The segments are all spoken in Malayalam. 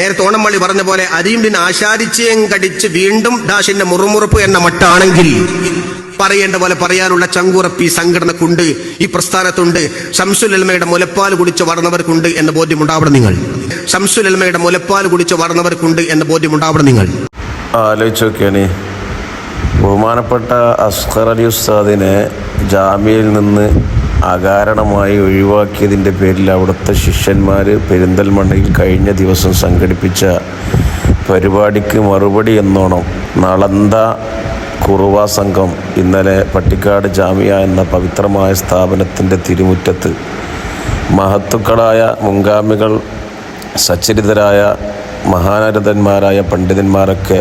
നേരത്തെ ഓണംവള്ളി പറഞ്ഞ പോലെ അരിമ്പിന് ആശാരിച്ചയും കടിച്ച് വീണ്ടും ഡാഷിന്റെ മുറുമുറുപ്പ് എന്ന മട്ടാണെങ്കിൽ പറയേണ്ട പോലെ പറയാനുള്ള ചങ്കുറപ്പ് ഈ സംഘടനക്കുണ്ട് ഈ പ്രസ്ഥാനത്തുണ്ട്. ഷംസുലൽമയുടെ മുലപ്പാൽ കുടിച്ച് വളർന്നവർക്കുണ്ട് എന്ന ബോധ്യം ഉണ്ടാവണം നിങ്ങൾ ഷംസുലൽമയുടെ മുലപ്പാൽ കുടിച്ച് വളർന്നവർക്കുണ്ട് എന്ന ബോധ്യം ഉണ്ടാവണം നിങ്ങൾ. ആലോചിച്ച് നോക്കിയാണ് ബഹുമാനപ്പെട്ട അസ്ഹർ അലി ഉസ്താദിനെ ജാമ്യയിൽ നിന്ന് അകാരണമായി ഒഴിവാക്കിയതിന്റെ പേരിൽ അവിടുത്തെ ശിഷ്യന്മാർ പെരിന്തൽമണ്ണയിൽ കഴിഞ്ഞ ദിവസം സംഘടിപ്പിച്ച പരിപാടിക്ക് മറുപടി എന്നോണം നളന്ത കുറുവ സംഘം ഇന്നലെ പട്ടിക്കാട് ജാമിയ എന്ന പവിത്രമായ സ്ഥാപനത്തിന്റെ തിരുമുറ്റത്ത് മഹത്തുക്കളായ മുൻഗാമികൾ സച്ചരിതരായ മഹാനരതന്മാരായ പണ്ഡിതന്മാരൊക്കെ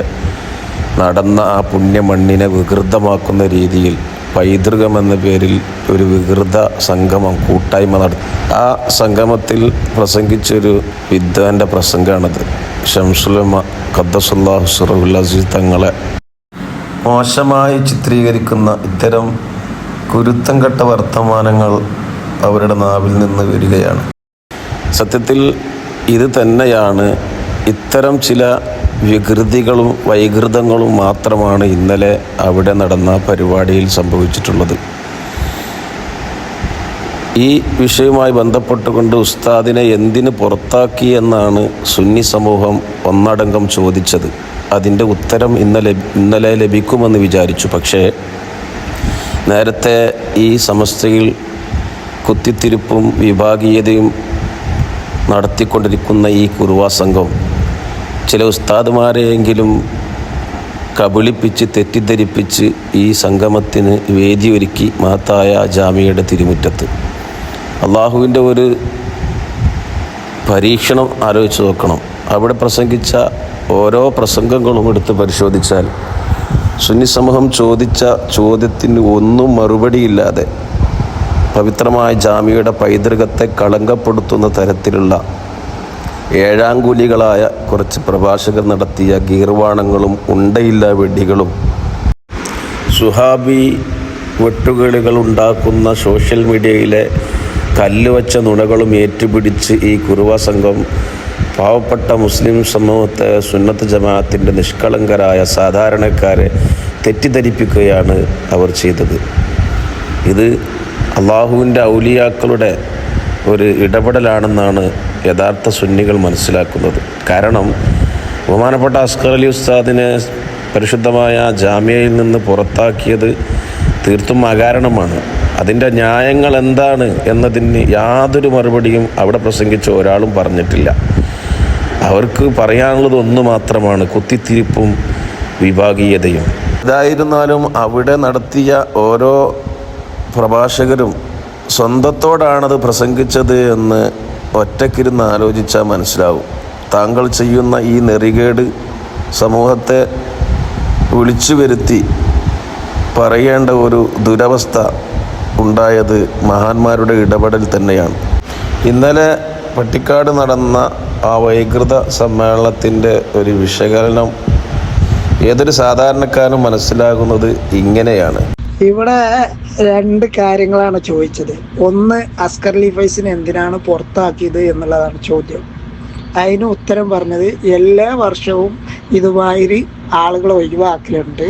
നടന്ന ആ പുണ്യമണ്ണിനെ വികൃതമാക്കുന്ന രീതിയിൽ പൈതൃകം എന്ന പേരിൽ ഒരു വികൃത സംഗമം കൂട്ടായ്മ നടത്തി ആ സംഗമത്തിൽ പ്രസംഗിച്ചൊരു വിദ്വാന്റെ പ്രസംഗമാണത് ഷംസുലമ ഖദ്ദസുല്ലാഹു സുറഹുൽ അസീസ് തങ്ങളെ മോശമായി ചിത്രീകരിക്കുന്ന ഇത്തരം കുരുത്തം കെട്ട വർത്തമാനങ്ങൾ അവരുടെ നാവിൽ നിന്ന് വരികയാണ്. സത്യത്തിൽ ഇത് തന്നെയാണ് ഇത്തരം ചില വികൃതികളും വൈകൃതങ്ങളും മാത്രമാണ് ഇന്നലെ അവിടെ നടന്ന പരിപാടിയിൽ സംഭവിച്ചിട്ടുള്ളത്. ഈ വിഷയവുമായി ബന്ധപ്പെട്ടുകൊണ്ട് ഉസ്താദിനെ എന്തിന് പുറത്താക്കി എന്നാണ് സുന്നി സമൂഹം ഒന്നടങ്കം ചോദിച്ചത്. അതിന്റെ ഉത്തരം ഇന്നലെ ഇന്നലെ ലഭിക്കുമെന്ന് വിചാരിച്ചു. പക്ഷേ നേരത്തെ ഈ സമസ്തയിൽ കുത്തിത്തിരിപ്പും വിഭാഗീയതയും നടത്തിക്കൊണ്ടിരിക്കുന്ന ഈ കുറുവാ സംഘം ചില ഉസ്താദുമാരെയെങ്കിലും കബളിപ്പിച്ച് തെറ്റിദ്ധരിപ്പിച്ച് ഈ സംഗമത്തിന് വേദിയൊരുക്കി മഹത്തായ ജാമിയയുടെ തിരുമുറ്റത്ത്. അള്ളാഹുവിന്റെ ഒരു പരീക്ഷണം ആലോചിച്ച് നോക്കണം. അവിടെ പ്രസംഗിച്ച ഓരോ പ്രസംഗങ്ങളും എടുത്ത് പരിശോധിച്ചാൽ സുന്നി സമൂഹം ചോദിച്ച ചോദ്യത്തിന് ഒന്നും മറുപടിയില്ലാതെ പവിത്രമായ ജാമ്യയുടെ പൈതൃകത്തെ കളങ്കപ്പെടുത്തുന്ന തരത്തിലുള്ള ഏഴാങ്കൂലികളായ കുറച്ച് പ്രഭാഷകർ നടത്തിയ ഗീർവാണങ്ങളും ഉണ്ടയില്ല വെടികളും. സുഹാബി വെട്ടുകളികൾ ഉണ്ടാക്കുന്ന സോഷ്യൽ മീഡിയയിലെ കല്ലുവച്ച നുണകളും ഏറ്റുപിടിച്ച് ഈ കുറുവ സംഘം പാവപ്പെട്ട മുസ്ലിം സമൂഹത്തെ സുന്നത്ത് ജമാഅത്തിന്റെ നിഷ്കളങ്കരായ സാധാരണക്കാരെ തെറ്റിദ്ധരിപ്പിക്കുകയാണ് അവർ ചെയ്തത്. ഇത് അള്ളാഹുവിന്റെ ഔലിയാക്കളുടെ ഒരു ഇടപെടലാണെന്നാണ് യഥാർത്ഥ സുന്നികൾ മനസ്സിലാക്കുന്നത്. കാരണം ബഹുമാനപ്പെട്ട അസ്കർ അലി ഉസ്താദിനെ പരിശുദ്ധമായ ജാമ്യയിൽ നിന്ന് പുറത്താക്കിയത് തീർത്തും അകാരണമാണ്. അതിന്റെ ന്യായങ്ങൾ എന്താണ് എന്നതിന് യാതൊരു മറുപടിയും അവിടെ പ്രസംഗിച്ച ഒരാളും പറഞ്ഞിട്ടില്ല. അവർക്ക് പറയാനുള്ളത് ഒന്ന് മാത്രമാണ് കുത്തിത്തിരിപ്പും വിഭാഗീയതയും. ഇതായിരുന്നാലും അവിടെ നടത്തിയ ഓരോ പ്രഭാഷകരും സ്വന്തത്തോടാണത് പ്രസംഗിച്ചത് എന്ന് ഒറ്റക്കിരുന്ന് ആലോചിച്ചാൽ മനസ്സിലാവും. താങ്കൾ ചെയ്യുന്ന ഈ നെറികേട് സമൂഹത്തെ വിളിച്ചു വരുത്തി പറയേണ്ട ഒരു ദുരവസ്ഥ ഉണ്ടായത് മഹാന്മാരുടെ ഇടപെടൽ തന്നെയാണ്. ഇന്നലെ പട്ടിക്കാട് നടന്ന ആ വൈകൃത സമ്മേളനത്തിന്റെ ഒരു വിശകലനം ഏതൊരു സാധാരണക്കാരനും മനസ്സിലാകുന്നത് ഇങ്ങനെയാണ്. ഇവിടെ രണ്ട് കാര്യങ്ങളാണ് ചോദിച്ചത്. ഒന്ന് അസ്കർ ലീഫൈസിനെ എന്തിനാണ് പുറത്താക്കിയത് എന്നുള്ളതാണ് ചോദ്യം. അതിന് ഉത്തരം പറഞ്ഞത് എല്ലാ വർഷവും ഇതുമാതിരി ആളുകളെ ഒഴിവാക്കലുണ്ട്.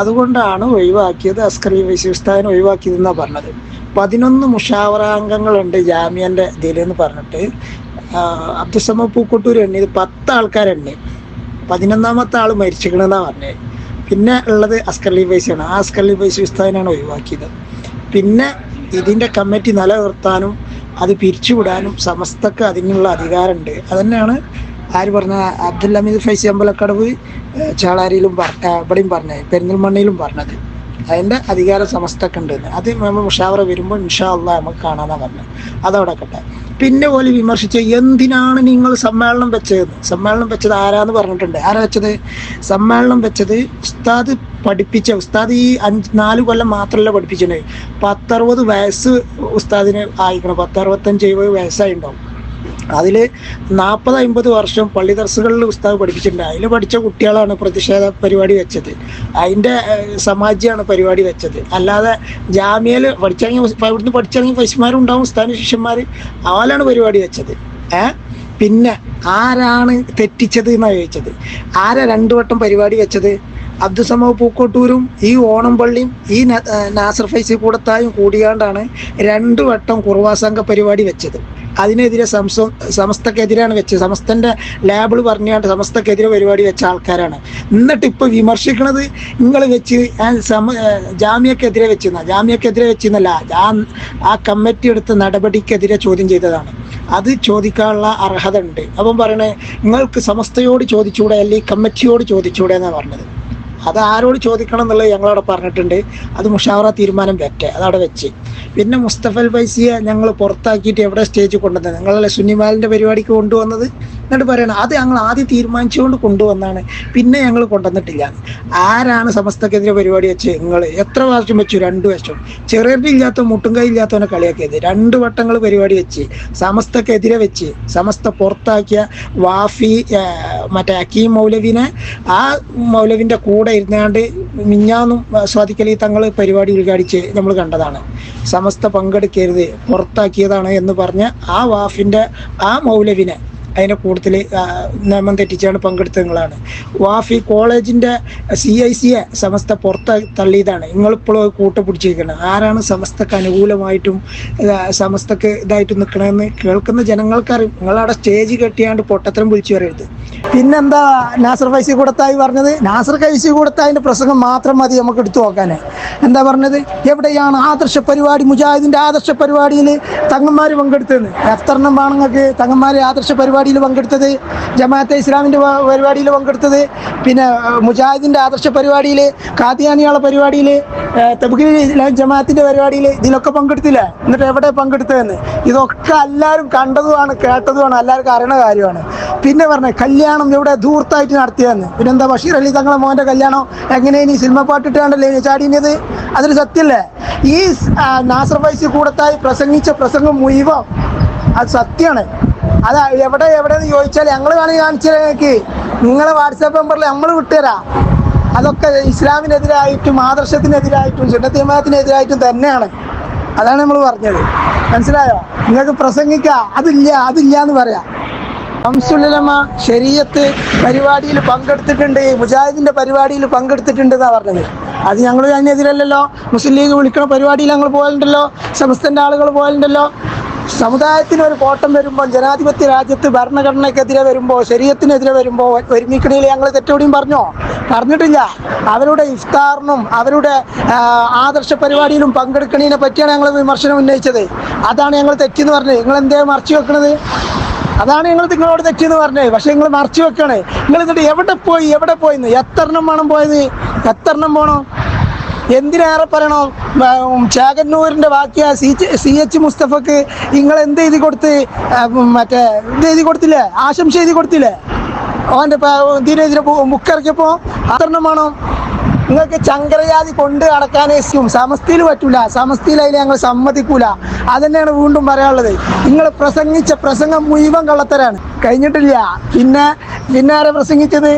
അതുകൊണ്ടാണ് ഒഴിവാക്കിയത് അസ്കർ ലീഫൈസ് ഉസ്താദിനെ ഒഴിവാക്കിയതെന്നാണ് പറഞ്ഞത്. പതിനൊന്ന് മുഷാവറാംഗങ്ങളുണ്ട് ജാമ്യന്റെ ഇതിലെന്ന് പറഞ്ഞിട്ട്. അബ്ദുസമ പൂക്കോട്ടൂർ എണ്ണി പത്ത് ആൾക്കാരെണ്ണി പതിനൊന്നാമത്തെ ആൾ മരിച്ചിക്കണെന്നാണ് പറഞ്ഞത് പിന്നെ ഉള്ളത് അസ്കർലി ഫൈസാണ് ആ അസ്കർലി ഫൈസി ഉസ്താദിനാണ് ഒഴിവാക്കിയത്. പിന്നെ ഇതിന്റെ കമ്മിറ്റി നിലനിർത്താനും അത് പിരിച്ചുവിടാനും സമസ്തക്ക് അതിനുള്ള അധികാരമുണ്ട്. അതന്നെയാണ് ആര് പറഞ്ഞ അബ്ദുൽ ഹമീദ് ഫൈസി അമ്പലക്കടവ് ചാളാരിയിലും ഇവിടെയും പറഞ്ഞത് പെരിന്തൽമണ്ണയിലും പറഞ്ഞത്. അതിന്റെ അധികാര സമസ്തക്ക് ഉണ്ട്. അത് നമ്മൾ വരുമ്പോൾ ഇൻഷാ അള്ളാഹ് നമുക്ക് കാണാനാണ് പറഞ്ഞത് അതവിടെ കട്ടെ പിന്നെ പോലെ വിമർശിച്ച എന്തിനാണ് നിങ്ങൾ സമ്മേളനം വെച്ചത്? സമ്മേളനം വെച്ചത് ആരാന്ന് പറഞ്ഞിട്ടുണ്ട്. ആരാ വെച്ചത്? സമ്മേളനം വെച്ചത് ഉസ്താദ് പഠിപ്പിച്ച ഉസ്താദ് ഈ അഞ്ച് നാല് കൊല്ലം മാത്രമല്ല പഠിപ്പിച്ചിട്ടുണ്ട് പത്തറുപത് വയസ്സ് ഉസ്താദിന് ആയിക്കണം. പത്തറുപത്തഞ്ച് വയസ്സായി ഉണ്ടാവും അതിൽ നാൽപ്പത് അമ്പത് വർഷം പള്ളി ദർസുകളിൽ ഉസ്താദ് പഠിപ്പിച്ചിട്ടുണ്ട്. അതിൽ പഠിച്ച കുട്ടികളാണ് പ്രതിഷേധ പരിപാടി വെച്ചത്. അതിന്റെ സമാജിയാണ് പരിപാടി വെച്ചത്. അല്ലാതെ ജാമ്യയിൽ പഠിച്ചിറങ്ങി ഇവിടുന്ന് പഠിച്ചിറങ്ങി പൈസമാരുണ്ടാവും ഉസ്താദിന് ശിഷ്യന്മാർ അവലാണ് പരിപാടി വെച്ചത്. ഏഹ് പിന്നെ ആരാണ് തെറ്റിച്ചത് എന്നാണ് ചോദിച്ചത്. ആരാ രണ്ടു വട്ടം പരിപാടി വെച്ചത്? അബ്ദുസമ പൂക്കോട്ടൂരും ഈ ഓണം പള്ളിയും ഈ നാസർ ഫൈസി കൂടത്തായും കൂടിയാണ്ടാണ് രണ്ടു വട്ടം കുർവാ സംഘ പരിപാടി വെച്ചത്. അതിനെതിരെ സംസ സമസ്തക്കെതിരെയാണ് വെച്ചത്. സമസ്തന്റെ ലാബിൾ പറഞ്ഞാണ്ട് സമസ്തക്കെതിരെ പരിപാടി വെച്ച ആൾക്കാരാണ്. എന്നിട്ട് ഇപ്പൊ വിമർശിക്കുന്നത് നിങ്ങൾ വെച്ച് സമ ജാമ്യക്കെതിരെ വെച്ചിരുന്ന ജാമ്യക്കെതിരെ വെച്ചിരുന്നല്ല ആ ആ കമ്മിറ്റി എടുത്ത നടപടിക്കെതിരെ ചോദ്യം ചെയ്തതാണ്. അത് ചോദിക്കാനുള്ള അർഹത ഉണ്ട് അപ്പം പറയണേ നിങ്ങൾക്ക് സമസ്തയോട് ചോദിച്ചൂടെ അല്ലെങ്കിൽ കമ്മിറ്റിയോട് ചോദിച്ചൂടെ എന്നാണ് പറഞ്ഞത്? അത് ആരോട് ചോദിക്കണം എന്നുള്ളത് ഞങ്ങളവിടെ പറഞ്ഞിട്ടുണ്ട്. അത് മുഷാവറ തീരുമാനം പറ്റേ അതവിടെ വെച്ച്. പിന്നെ മുസ്തഫൽ ഫൈസിയെ ഞങ്ങൾ പുറത്താക്കിയിട്ട് എവിടെ സ്റ്റേജ് കൊണ്ടുവന്നത്? നിങ്ങളല്ലേ സുനിമാലിന്റെ പരിപാടിക്ക് കൊണ്ടുവന്നത്? എന്നിട്ട് പറയണം അത് ഞങ്ങൾ ആദ്യം തീരുമാനിച്ചുകൊണ്ട് കൊണ്ടുവന്നാണ്. പിന്നെ ഞങ്ങൾ കൊണ്ടുവന്നിട്ടില്ല. ആരാണ് സമസ്തക്കെതിരെ പരിപാടി വെച്ച് നിങ്ങൾ എത്ര വർഷം വെച്ചു? രണ്ട് വർഷം ചെറിയില്ലാത്ത മുട്ടുംകൈ ഇല്ലാത്തവനെ കളിയാക്കിയത്. രണ്ട് വട്ടങ്ങൾ പരിപാടി വെച്ച് സമസ്തക്കെതിരെ വെച്ച് സമസ്ത പുറത്താക്കിയ വാഫി മറ്റേ അക്കീം മൗലവിനെ ആ മൗലവിന്റെ കൂടെ ഇരുന്നാണ്ട് മിഞ്ഞാന്നും സ്വാധിക്കലി തങ്ങൾ പരിപാടി ഉദ്ഘാടിച്ച് നമ്മൾ കണ്ടതാണ്. സമസ്ത പങ്കെടുക്കരുത് പുറത്താക്കിയതാണ് എന്ന് പറഞ്ഞ ആ വാഫിന്റെ ആ മൗലവിനെ അതിന്റെ കൂട്ടത്തിൽ നിയമം തെറ്റിച്ചാണ് പങ്കെടുത്തതുങ്ങളാണ് വാഫി കോളേജിന്റെ സി ഐ സിയെ സമസ്ത പുറത്ത് തള്ളിയതാണ്. നിങ്ങളിപ്പോഴും അത് കൂട്ടുപിടിച്ചിരിക്കുന്നത് ആരാണ് സമസ്തക്ക് അനുകൂലമായിട്ടും സമസ്തക്ക് ഇതായിട്ട് നിൽക്കണമെന്ന് കേൾക്കുന്ന ജനങ്ങൾക്കറിയും. നിങ്ങളവിടെ സ്റ്റേജ് കെട്ടിയാണ്ട് പൊട്ടത്തരം വിളിച്ചു പറയരുത്. പിന്നെന്താ നാസർ ഫൈസി കൂടത്തായി പറഞ്ഞത്? നാസർ ഫൈസി കൂടത്തായിന്റെ പ്രസംഗം മാത്രം മതി നമുക്ക് എടുത്തു നോക്കാൻ എന്താ പറഞ്ഞത്? എവിടെയാണ് ആദർശ പരിപാടി മുജാഹിദിന്റെ ആദർശ പരിപാടിയിൽ തങ്ങന്മാർ പങ്കെടുത്തത്? എത്രണ്ണം പാണങ്ങൾക്ക് തങ്ങന്മാർ ആദർശ പരിപാടിയിൽ പങ്കെടുത്തത് ജമാഅത്തെ ഇസ്ലാമിന്റെ പ- പരിപാടിയിൽ പങ്കെടുത്തത് പിന്നെ മുജാഹിദിന്റെ ആദർശ പരിപാടിയിൽ കാദിയാനിയാളെ പരിപാടിയിൽ തബ്ഗീൽ ഇസ്ലാം ജമാഅത്തിന്റെ പരിപാടിയിൽ ഇതിലൊക്കെ പങ്കെടുത്തില്ല. എന്നിട്ട് എവിടെ പങ്കെടുത്തതെന്ന്? ഇതൊക്കെ എല്ലാവരും കണ്ടതുമാണ് കേട്ടതുമാണ് എല്ലാവർക്കും അറിയണ കാര്യമാണ്. പിന്നെ പറഞ്ഞ കല്യാണം ഇവിടെ ധൂർത്തായിട്ട് നടത്തിയെന്ന് പിന്നെന്താ ബഷീർ അലി തങ്ങളെ മോന്റെ കല്യാണം എങ്ങനെ ഈ സിനിമ പാട്ടിട്ടാണ്ടല്ലേ ഇനി ചാടിയത്? അതൊരു സത്യല്ലേ ഈ നാസർ ഫൈസി കൂടത്തായി പ്രസംഗിച്ച പ്രസംഗം മുഴുവൻ അത് സത്യമാണ്. അത് എവിടെ എവിടെയെന്ന് ചോദിച്ചാൽ ഞങ്ങൾ വേണമെങ്കിൽ കാണിച്ചേക്ക് നിങ്ങളെ വാട്സാപ്പ് നമ്പറിൽ നമ്മൾ വിട്ടുതരാം. അതൊക്കെ ഇസ്ലാമിനെതിരായിട്ടും ആദർശത്തിനെതിരായിട്ടും സുന്നത്തിമാത്തിനെതിരായിട്ടും തന്നെയാണ്. അതാണ് നമ്മൾ പറഞ്ഞത്. മനസ്സിലായോ? നിങ്ങൾക്ക് പ്രസംഗിക്കാം. അതില്ല അതില്ല എന്ന് പറയാം. ശംസുലമ ശരീരത്ത് പരിപാടിയിൽ പങ്കെടുത്തിട്ടുണ്ട്. മുജാഹിദിന്റെ പരിപാടിയിൽ പങ്കെടുത്തിട്ടുണ്ട് എന്നാ പറഞ്ഞത്. അത് ഞങ്ങൾ അതിനെതിരല്ലല്ലോ മുസ്ലിം ലീഗ് വിളിക്കണ പരിപാടിയിൽ ഞങ്ങൾ പോകലുണ്ടല്ലോ. സമസ്തന്റെ ആളുകൾ പോകലുണ്ടല്ലോ. സമുദായത്തിന് ഒരു കോട്ടം വരുമ്പോൾ ജനാധിപത്യ രാജ്യത്ത് ഭരണഘടനയ്ക്കെതിരെ വരുമ്പോൾ ശരീരത്തിനെതിരെ വരുമ്പോൾ ഒരുമിക്കണിയിൽ ഞങ്ങൾ തെറ്റോടിയും പറഞ്ഞോ? പറഞ്ഞിട്ടില്ല. അവരുടെ ഇഫ്താറിനും അവരുടെ ആദർശ പരിപാടിയിലും പങ്കെടുക്കണതിനെ പറ്റിയാണ് ഞങ്ങൾ വിമർശനം ഉന്നയിച്ചത്. അതാണ് ഞങ്ങൾ തെറ്റെന്ന് പറഞ്ഞത്. നിങ്ങൾ എന്തേ മറച്ചു വെക്കണത്? അതാണ് ഞങ്ങൾ നിങ്ങളോട് തെറ്റെന്ന് പറഞ്ഞത്. പക്ഷെ നിങ്ങൾ മറച്ചു വെക്കണേ നിങ്ങൾ എന്നിട്ട് എവിടെ പോയി? എവിടെ പോയിന്ന്? എത്ര എണ്ണം വേണം പോയത്? എത്ര എണ്ണം പോണോ? എന്തിനേറെ പറയണോ? ചാകന്നൂരിന്റെ ബാക്കിയ സി സി എച്ച് മുസ്തഫക്ക് നിങ്ങൾ എന്ത് എഴുതി കൊടുത്ത് മറ്റേ ഇത് എഴുതി കൊടുത്തില്ലേ? ആശംസ എഴുതി കൊടുത്തില്ലേ? അവന്റെ പ- ഇതിനെതിരെ ബുക്കിറക്കിയപ്പോ അത്രെണ്ണം വേണം. നിങ്ങൾക്ക് ചങ്കരജാതി കൊണ്ട് നടക്കാനേ സമസ്തിയിൽ പറ്റൂല. സമസ്തിയിൽ അതിൽ ഞങ്ങൾ സമ്മതിക്കൂല. അതന്നെയാണ് വീണ്ടും പറയാനുള്ളത്. നിങ്ങൾ പ്രസംഗിച്ച പ്രസംഗം മുഴുവൻ കള്ളത്തരാണ്. കഴിഞ്ഞിട്ടില്ല. പിന്നെ പിന്നെ ആരെ പ്രസംഗിച്ചത്?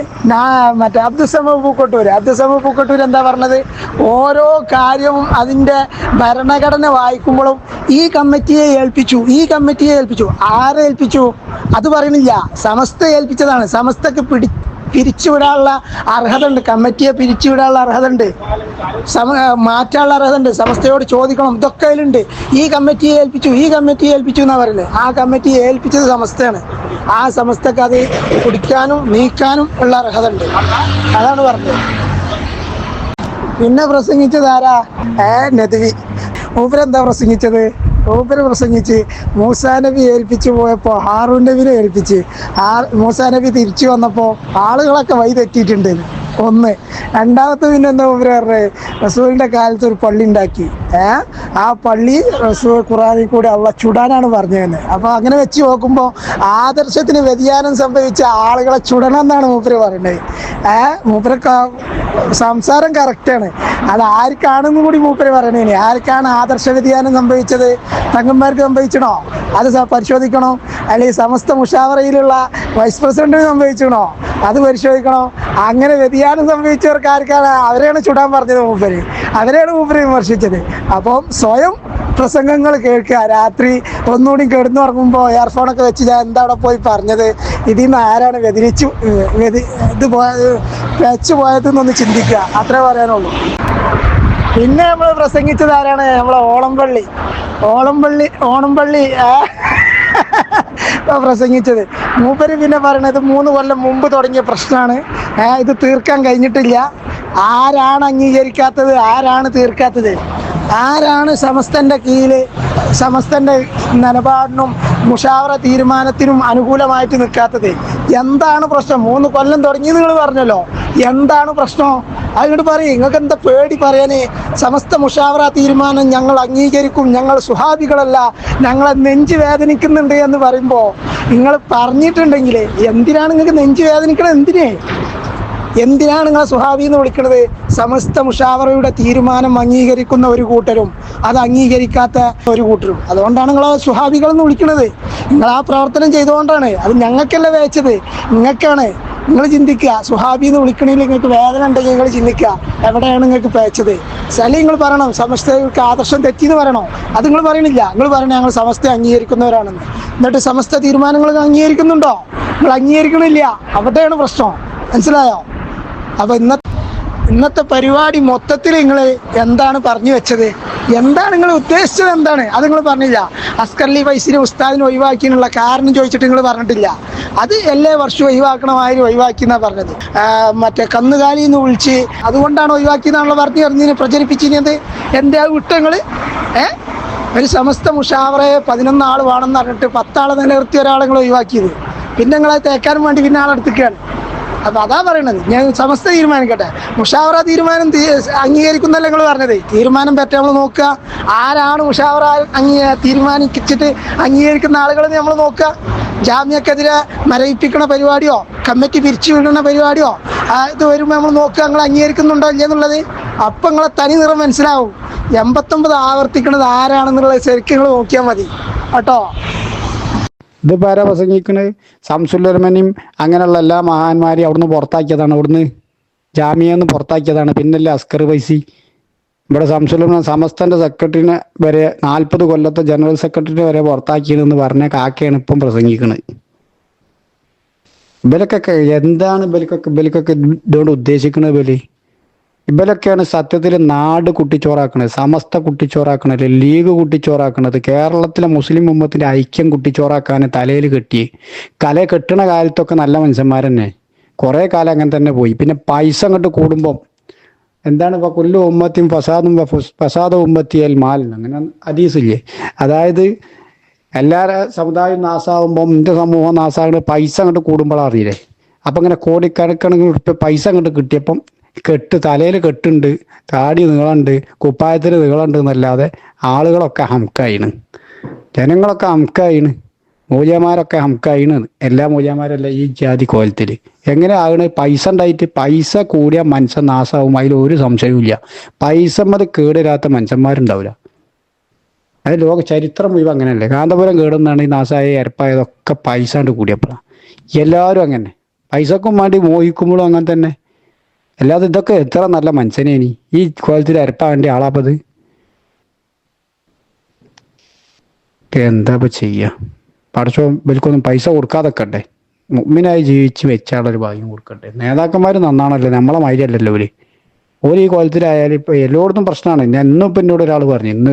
മറ്റേ അബ്ദുസമ പൂക്കോട്ടൂര്. അബ്ദുസമ പൂക്കോട്ടൂർ എന്താ പറഞ്ഞത്? ഓരോ കാര്യവും അതിന്റെ ഭരണഘടന വായിക്കുമ്പോഴും ഈ കമ്മിറ്റിയെ ഏൽപ്പിച്ചു. ഈ കമ്മിറ്റിയെ ഏൽപ്പിച്ചു. ആരെ ഏൽപ്പിച്ചു? അത് പറയണില്ല സമസ്ത ഏൽപ്പിച്ചതാണ്. സമസ്തക്ക് പിടി പിരിച്ചുവിടാനുള്ള അർഹത ഉണ്ട് കമ്മിറ്റിയെ പിരിച്ചുവിടാനുള്ള അർഹത ഉണ്ട് സമ മാറ്റാനുള്ള അർഹത ഉണ്ട് സമസ്തയോട് ചോദിക്കണം. ഇതൊക്കെ അതിലുണ്ട്. ഈ കമ്മിറ്റിയെ ഏൽപ്പിച്ചു ഈ കമ്മിറ്റിയെ ഏൽപ്പിച്ചു എന്നാ പറയുന്നത്. ആ കമ്മിറ്റി ഏൽപ്പിച്ചത് സമസ്തയാണ്. ആ സമസ്തക്ക് അത് കുടിക്കാനും നീക്കാനും ഉള്ള അർഹത ഉണ്ട് അതാണ് പറഞ്ഞത്. പിന്നെ പ്രസംഗിച്ചത് ആരാ? ഏ നദവി. മൂപ്പരെന്താ പ്രസംഗിച്ചത്? മൂപ്പര് പ്രസംഗിച്ച് മൂസാ നബി ഏൽപ്പിച്ചു പോയപ്പോൾ ഹാറൂൻ നബിനെ ഏൽപ്പിച്ച്. ആ മൂസാ നബി തിരിച്ചു വന്നപ്പോൾ ആളുകളൊക്കെ വഴി തെറ്റിയിട്ടുണ്ട് ഒന്ന്. രണ്ടാമത്തെ പിന്നെ എന്താ റസൂലിന്റെ കാലത്ത് ഒരു പള്ളി ഉണ്ടാക്കി. ഏ? ആ പള്ളി റസൂൽ ഖുറാനിൽ കൂടി അള്ള ചുടാനാണ് പറഞ്ഞതെന്ന് അപ്പൊ അങ്ങനെ വെച്ച് നോക്കുമ്പോൾ ആദർശത്തിന് വ്യതിയാനം സംഭവിച്ച ആളുകളെ ചുടണം എന്നാണ് മൂപ്പര് പറയുന്നത് ഏ? മൂപ്പര് സംസാരം കറക്റ്റാണ് അത് ആർക്കാണെന്നും കൂടി മൂപ്പര് പറയണേന്. ആർക്കാണ് ആദർശ വ്യതിയാനം സംഭവിച്ചത്? തങ്ങന്മാർക്ക് സംഭവിച്ചണോ? അത് പരിശോധിക്കണോ? അല്ലെങ്കിൽ സമസ്ത മുഷാവറയിലുള്ള വൈസ് പ്രസിഡന്റിന് സംഭവിച്ചണോ? അത് പരിശോധിക്കണോ? അങ്ങനെ വ്യതിയാനം സംഭവിച്ചവർക്ക് ആർക്കാണ്? അവരെയാണ് ചുടാൻ പറഞ്ഞത് മൂപ്പര്. അവരെയാണ് മൂപ്പര് വിമർശിച്ചത്. അപ്പം സ്വയം പ്രസംഗങ്ങൾ കേൾക്കുക. രാത്രി ഒന്നുകൂടി കിടന്നുറങ്ങുമ്പോൾ ഇയർഫോണൊക്കെ വെച്ച് ഞാൻ എന്താ അവിടെ പോയി പറഞ്ഞത്? ഇതിൽ നിന്ന് ആരാണ് വ്യതിരിച്ചു വ്യതി ഇത് പോയത് വെച്ച് പോയതെന്നൊന്ന് ചിന്തിക്കുക. അത്രേ പറയാനുള്ളൂ. പിന്നെ നമ്മൾ പ്രസംഗിച്ചത് ആരാണ്? നമ്മളെ ഓളംപള്ളി. ഓളംപള്ളി ഓണംപള്ളി പ്രസംഗിച്ചത്. മൂപ്പര് പിന്നെ പറയണത് മൂന്ന് കൊല്ലം മുമ്പ് തുടങ്ങിയ പ്രശ്നമാണ്. ഇത് തീർക്കാൻ കഴിഞ്ഞിട്ടില്ല. ആരാണ് അംഗീകരിക്കാത്തത്? ആരാണ് തീർക്കാത്തത്? ആരാണ് സമസ്തന്റെ കീഴിൽ സമസ്തന്റെ നിലപാടിനും മുഷാവറ തീരുമാനത്തിനും അനുകൂലമായിട്ട് നിൽക്കാത്തത്? എന്താണ് പ്രശ്നം? മൂന്ന് കൊല്ലം തുടങ്ങി നിങ്ങൾ പറഞ്ഞല്ലോ. എന്താണ് പ്രശ്നം? അതുകൊണ്ട് പറയും നിങ്ങൾക്ക് എന്താ പേടി പറയാനേ? സമസ്ത മുഷാവറ തീരുമാനം ഞങ്ങൾ അംഗീകരിക്കും ഞങ്ങൾ സുഹാബികളല്ല ഞങ്ങളെ നെഞ്ച് വേദനിക്കുന്നുണ്ട് എന്ന് പറയുമ്പോൾ നിങ്ങൾ പറഞ്ഞിട്ടുണ്ടെങ്കിൽ എന്തിനാണ് നിങ്ങൾക്ക് നെഞ്ച് വേദനിക്കണത്? എന്തിനേ? എന്തിനാണ് നിങ്ങൾ സുഹാബി എന്ന് വിളിക്കുന്നത് സമസ്ത മുഷാവറയുടെ തീരുമാനം അംഗീകരിക്കുന്ന ഒരു കൂട്ടരും അത് അംഗീകരിക്കാത്ത ഒരു കൂട്ടരും. അതുകൊണ്ടാണ് നിങ്ങൾ സുഹാബികൾ എന്ന് വിളിക്കുന്നത് നിങ്ങൾ ആ പ്രവർത്തനം ചെയ്തുകൊണ്ടാണ്. അത് ഞങ്ങൾക്കല്ല വേച്ചത്. നിങ്ങൾക്കാണ്. നിങ്ങൾ ചിന്തിക്കുക സുഹാബി എന്ന് വിളിക്കണമെങ്കിൽ നിങ്ങൾക്ക് വേദന ഉണ്ടെങ്കിൽ നിങ്ങൾ ചിന്തിക്കുക എവിടെയാണ് നിങ്ങൾക്ക് പേച്ചത് ശരി നിങ്ങൾ പറയണം സമസ്തകൾക്ക് ആദർശം തെറ്റിയെന്ന് പറയണോ? അത് നിങ്ങൾ പറയണില്ല. നിങ്ങൾ പറയണേ ഞങ്ങൾ സമസ്ത അംഗീകരിക്കുന്നവരാണെന്ന്. എന്നിട്ട് സമസ്ത തീരുമാനങ്ങൾ അംഗീകരിക്കുന്നുണ്ടോ? നിങ്ങൾ അംഗീകരിക്കണില്ല. അവിടെയാണ് പ്രശ്നം. മനസ്സിലായോ? അപ്പൊ ഇന്നത്തെ ഇന്നത്തെ പരിപാടി മൊത്തത്തിൽ നിങ്ങൾ എന്താണ് പറഞ്ഞു വെച്ചത്? എന്താണ് നിങ്ങൾ ഉദ്ദേശിച്ചത് എന്താണ്? അത് നിങ്ങൾ പറഞ്ഞില്ല. അസ്കർലി വൈസിനെ ഉസ്താദിനെ ഒഴിവാക്കിയുള്ള കാരണം ചോദിച്ചിട്ട് നിങ്ങൾ പറഞ്ഞിട്ടില്ല. അത് എല്ലാ വർഷവും ഒഴിവാക്കണമായിരുന്നു ഒഴിവാക്കി എന്നാ പറഞ്ഞത്. ആ, മറ്റേ കന്നുകാലി എന്ന് വിളിച്ച് അതുകൊണ്ടാണ് ഒഴിവാക്കിയെന്നാണല്ലോ പറഞ്ഞു പറഞ്ഞതിന് പ്രചരിപ്പിച്ചിരുന്നത്. എന്റെ വിട്ടങ്ങൾ ഏ? ഒരു സമസ്ത മുഷാവറയെ പതിനൊന്ന് ആൾ വേണമെന്ന് പറഞ്ഞിട്ട് പത്താളെ നിലനിർത്തി ഒരാളെ ഒഴിവാക്കിയത്. പിന്നെ നിങ്ങളെ തേക്കാൻ വേണ്ടി പിന്നെ ആളെടുത്തിക്കുകയാണ് അപ്പൊ അതാ പറയണത്. ഞാൻ സമസ്ത തീരുമാനിക്കട്ടെ. മുഷാവറ തീരുമാനം അംഗീകരിക്കുന്നല്ല നിങ്ങൾ പറഞ്ഞത്? തീരുമാനം പറ്റ നമ്മൾ നോക്കുക. ആരാണ് മുഷാവറ അംഗീ തീരുമാനിച്ചിട്ട് അംഗീകരിക്കുന്ന ആളുകൾ നമ്മൾ നോക്കുക. ജാമ്യക്കെതിരെ മരവിപ്പിക്കണ പരിപാടിയോ കമ്മിറ്റി പിരിച്ചു വിടുന്ന പരിപാടിയോ ഇത് വരുമ്പോൾ നമ്മൾ നോക്കുക നിങ്ങൾ അംഗീകരിക്കുന്നുണ്ടോ ഇല്ലെന്നുള്ളത് അപ്പം നിങ്ങളെ തനി നിറം മനസ്സിലാവും. എൺപത്തൊമ്പത് ആവർത്തിക്കുന്നത് ആരാണെന്നുള്ളത് ശരിക്കും നിങ്ങൾ നോക്കിയാൽ മതി. കേട്ടോ? ഇതിപ്പോൾ ആരാ പ്രസംഗിക്കുന്നത് സംസുല്ലർമനെയും അങ്ങനെയുള്ള എല്ലാ മഹാന്മാരെയും അവിടുന്ന് പുറത്താക്കിയതാണ്. അവിടുന്ന് ജാമ്യന്ന് പുറത്താക്കിയതാണ്. പിന്നല്ലേ അസ്കർ വൈസി ഇവിടെ സംസുല്ലർമൻ സമസ്തന്റെ സെക്രട്ടറിനെ വരെ നാൽപ്പത് കൊല്ലത്തെ ജനറൽ സെക്രട്ടറിനെ വരെ പുറത്താക്കിയെന്ന് പറഞ്ഞ കാക്കയാണ് ഇപ്പം പ്രസംഗിക്കുന്നത് ഇവരൊക്കെ എന്താണ് ഇവർക്കൊക്കെ ഇവർക്കൊക്കെ ഇതുകൊണ്ട് ഉദ്ദേശിക്കുന്നത് ഇവർ? ഇവരൊക്കെയാണ് സത്യത്തിൽ നാട് കുട്ടിച്ചോറാക്കണത് സമസ്ത കുട്ടിച്ചോറാക്കണത് ലീഗ് കുട്ടിച്ചോറാക്കണത് കേരളത്തിലെ മുസ്ലിം ഉമ്മത്തിന്റെ ഐക്യം കുട്ടിച്ചോറാക്കാൻ തലയിൽ കെട്ടി. കല കെട്ടണ കാലത്തൊക്കെ നല്ല മനുഷ്യന്മാർ തന്നെ കുറെ കാലം അങ്ങനെ തന്നെ പോയി. പിന്നെ പൈസ അങ്ങോട്ട് കൂടുമ്പം എന്താണ് ഇപ്പൊ കൊല്ലു ഉമ്മത്തിയും ഫസാദും ഫസാദ ഉമ്മത്തിയൽ മാലിന് അങ്ങനെ അതീസില്ലേ അതായത് എല്ലാ സമുദായം നാസാവുമ്പോൾ എന്റെ സമൂഹം നാസാകുന്നത് പൈസ അങ്ങോട്ട് കൂടുമ്പോഴാണ് അറിയില്ലേ? അപ്പം ഇങ്ങനെ കോടിക്കണക്കിന് പൈസ അങ്ങോട്ട് കിട്ടിയപ്പം കെട്ട് തലയിൽ കെട്ടുണ്ട് താടി നീളമുണ്ട് കുപ്പായത്തിന് നീളമുണ്ട് എന്നല്ലാതെ ആളുകളൊക്കെ ഹംക്കായിണ്. ജനങ്ങളൊക്കെ ഹംക്കായിണ്. മൂല്യമാരൊക്കെ ഹംക്കായിണ്. എല്ലാ മൂല്യമാരല്ല ഈ ജാതി കോലത്തിൽ എങ്ങനെ ആകണ്? പൈസ ഉണ്ടായിട്ട് പൈസ കൂടിയ മനുഷ്യൻ നാശാവും അതിൽ ഒരു സംശയവും ഇല്ല. പൈസ മതി കേടില്ലാത്ത മനുഷ്യന്മാരുണ്ടാവില്ല. അത് ലോക ചരിത്രം മുഴുവൻ അങ്ങനെയല്ലേ? കാന്തപുരം കേടുന്നാണ് ഈ നാശായ എരപ്പായതൊക്കെ പൈസ കൊണ്ട് കൂടിയപ്പോഴാണ് എല്ലാവരും അങ്ങനെ. പൈസക്കും വേണ്ടി മോഹിക്കുമ്പോഴും അങ്ങനെ തന്നെ. അല്ലാതെ ഇതൊക്കെ എത്ര നല്ല മനുഷ്യനേനി ഈ കോലത്തിൽ എരപ്പാ വേണ്ടി ആളാപ്പത്. എന്താ ഇപ്പൊ ചെയ്യാ? പഠിച്ചോ ഇവർക്കൊന്നും പൈസ കൊടുക്കാതൊക്കെ മുമ്മിനായി ജീവിച്ച് വെച്ചാളൊരു ഭാഗ്യം കൊടുക്കട്ടെ. നേതാക്കന്മാർ നന്നാണല്ലോ നമ്മളെ മാതിരി അല്ലല്ലോ ഇവർ. ഓര് ഈ കോലത്തിലായാലും ഇപ്പൊ എല്ലായിടത്തും പ്രശ്നമാണ്. ഞാൻ ഇന്നും ഇപ്പൊ എന്നോട് ഒരാൾ പറഞ്ഞു ഇന്ന്